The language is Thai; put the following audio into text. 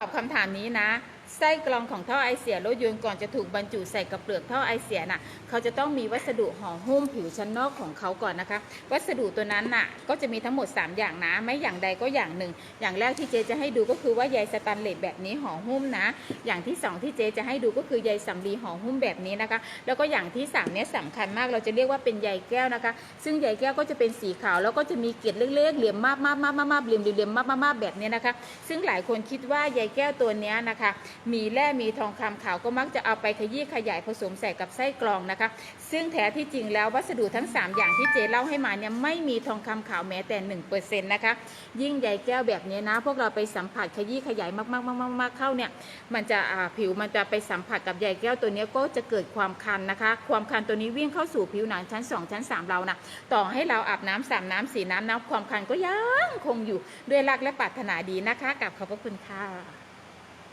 ตอบคำถามนี้นะ ไส้กรองของท่อไอเสียรถยนต์ก่อนจะถูกบรรจุใส่กับเปลือกท่อไอเสียน่ะเขาจะต้องมีวัสดุห่อหุ้มผิวชั้นนอกของเขาก่อนนะคะ วัสดุตัวนั้นน่ะก็จะมีทั้งหมด 3 อย่างนะ ไม่อย่างใดก็อย่างหนึ่ง อย่างแรกที่เจจะให้ดูก็คือว่าใยสแตนเลสแบบนี้ห่อหุ้มนะ อย่างที่ 2 ที่เจจะให้ดูก็คือใยสำลีห่อหุ้มแบบนี้นะคะ แล้วก็อย่างที่3เนี่ยสำคัญมากเราจะเรียกว่าเป็นใยแก้วนะคะ ซึ่งใยแก้วก็จะเป็นสีขาวแล้วก็จะมีเกล็ดเล็กๆเหลี่ยมมากมากมากมากเหลี่ยมเหลี่ยมากมากแบบนี้นะคะ ซึ่งหลายคนคิดว่าใยแก้วตัวเนี้ยนะคะมีแร่มีทองคำขาวก็มักจะเอาไปขยี้ขยายผสมใส่กับไส้กรองนะคะ ซึ่งแท้ที่จริงแล้ววัสดุทั้ง 3 อย่างที่เจเล่าให้มาเนี่ยไม่มีทองคำขาวแม้แต่1%นะคะยิ่งใยแก้วแบบนี้นะ พวกเราไปสัมผัสขยี้ขยายมากๆๆๆเข้าเนี่ยมันจะผิวมันจะไปสัมผัสกับใยแก้วตัวนี้ก็จะเกิดความคันนะคะ ความคันตัวนี้วิ่งเข้าสู่ผิวหนังชั้น 2 ชั้น 3 เรานะต่อให้เราอาบน้ำสามน้ำสีน้ำน้ำความคันก็ยังคงอยู่ด้วยรักและปรารถนาดีนะคะกับขอบพระคุณค่ะ